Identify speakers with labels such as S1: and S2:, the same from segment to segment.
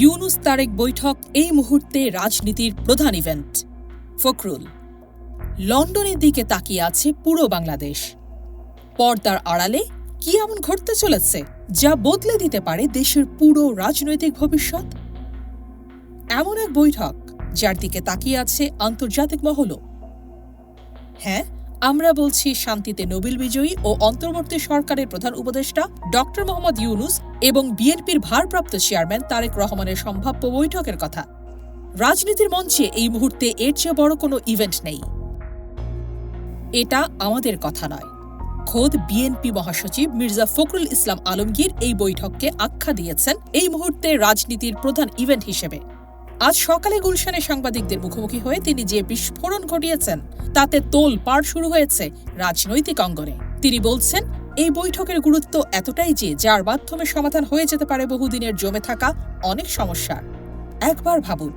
S1: ইউনুস তারেক বৈঠক এই মুহূর্তে রাজনীতির প্রধান ইভেন্ট ফখরুল। লন্ডনের দিকে তাকিয়ে আছে পুরো বাংলাদেশ। পর্দার আড়ালে কি এমন ঘটতে চলেছে যা বদলে দিতে পারে দেশের পুরো রাজনৈতিক ভবিষ্যৎ? এমন এক বৈঠক যার দিকে তাকিয়ে আছে আন্তর্জাতিক মহলও। হ্যাঁ আমরা বলছি শান্তিতে নোবেল বিজয়ী ও অন্তর্বর্তী সরকারের প্রধান উপদেষ্টা ডক্টর মোহাম্মদ ইউনুস এবং বিএনপির ভারপ্রাপ্ত চেয়ারম্যান তারেক রহমানের সম্ভাব্য বৈঠকের কথা। রাজনীতির মঞ্চে এই মুহূর্তে এর চেয়ে বড় কোনো ইভেন্ট নেই। এটা আমাদের কথা নয়। খোদ বিএনপি মহাসচিব মির্জা ফখরুল ইসলাম আলমগীর এই বৈঠককে আখ্যা দিয়েছেন এই মুহূর্তে রাজনীতির প্রধান ইভেন্ট হিসেবে। আজ সকালে গুলশানে সাংবাদিকদের মুখোমুখি হয়ে তিনি যে বিস্ফোরণ ঘটিয়েছেন তাতে তোল পার শুরু হয়েছে রাজনৈতিক অঙ্গনে। তিনি বলছেন, এই বৈঠকের গুরুত্ব এতটাই যে যার মাধ্যমে সমাধান হয়ে যেতে পারে বহুদিনের জমে থাকা অনেক সমস্যার একবার ভাবুন,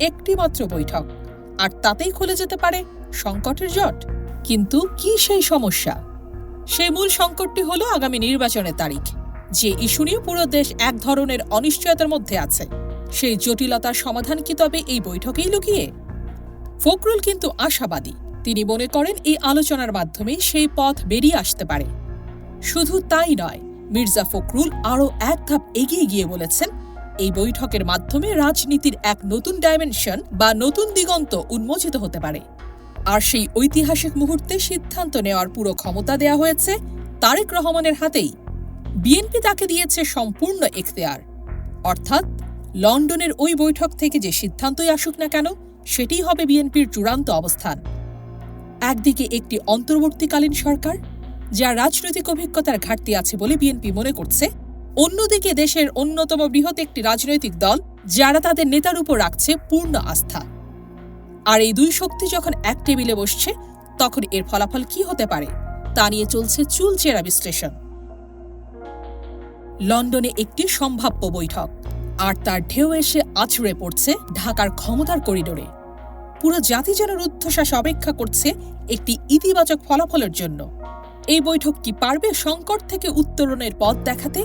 S1: একটি মাত্র বৈঠক, আর তাতেই খুলে যেতে পারে সংকটের জট। কিন্তু কি সেই সমস্যা? সেই মূল সংকটটি হল আগামী নির্বাচনের তারিখ, যে ইস্যু নিয়ে পুরো দেশ এক ধরনের অনিশ্চয়তার মধ্যে আছে। সেই জটিলতার সমাধান কি তবে এই বৈঠকেই লুকিয়ে? ফখরুল কিন্তু আশাবাদী তিনি মনে করেন এই আলোচনার মাধ্যমে সেই পথ বেরিয়ে আসতে পারে। শুধু তাই নয়, মির্জা ফখরুল আরও এক ধাপ এগিয়ে গিয়ে বলেছেন, এই বৈঠকের মাধ্যমে রাজনীতির এক নতুন ডাইমেনশন বা নতুন দিগন্ত উন্মোচিত হতে পারে। আর সেই ঐতিহাসিক মুহূর্তে সিদ্ধান্ত নেওয়ার পুরো ক্ষমতা দেয়া হয়েছে তারেক রহমানের হাতেই। বিএনপি তাকে দিয়েছে সম্পূর্ণ এখতেয়ার। অর্থাৎ, লন্ডনের ওই বৈঠক থেকে যে সিদ্ধান্তই আসুক না কেন, সেটিই হবে বিএনপির চূড়ান্ত অবস্থান। একদিকে একটি অন্তর্বর্তীকালীন সরকার যার রাজনৈতিক অভিজ্ঞতার ঘাটতি আছে বলে বিএনপি মনে করছে, অন্যদিকে দেশের অন্যতম বৃহৎ একটি রাজনৈতিক দল, যারা তাদের নেতার উপর রাখছে পূর্ণ আস্থা। আর এই দুই শক্তি যখন এক টেবিলে বসছে, তখন এর ফলাফল কি হতে পারে, তা নিয়ে চলছে চুলচেরা বিশ্লেষণ। লন্ডনে একটি সম্ভাব্য বৈঠক, আর তার ঢেউ এসে আছড়ে পড়ছে ঢাকার ক্ষমতার করিডোরে। পুরো জাতি যেন রুদ্ধশ্বাস অপেক্ষা করছে একটি ইতিবাচক ফলাফলের জন্য। এই বৈঠক কি পারবে সংকট থেকে উত্তরণের পথ দেখাতে,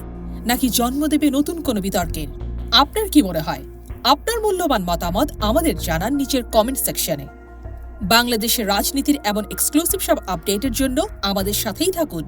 S1: নাকি জন্ম দেবে নতুন কোনো বিতর্কের? আপনার কি মনে হয়? আপনার মূল্যবান মতামত আমাদের জানান নিচের কমেন্ট সেকশনে বাংলাদেশের রাজনীতির এমন এক্সক্লুসিভ সব আপডেটের জন্য আমাদের সাথেই থাকুন।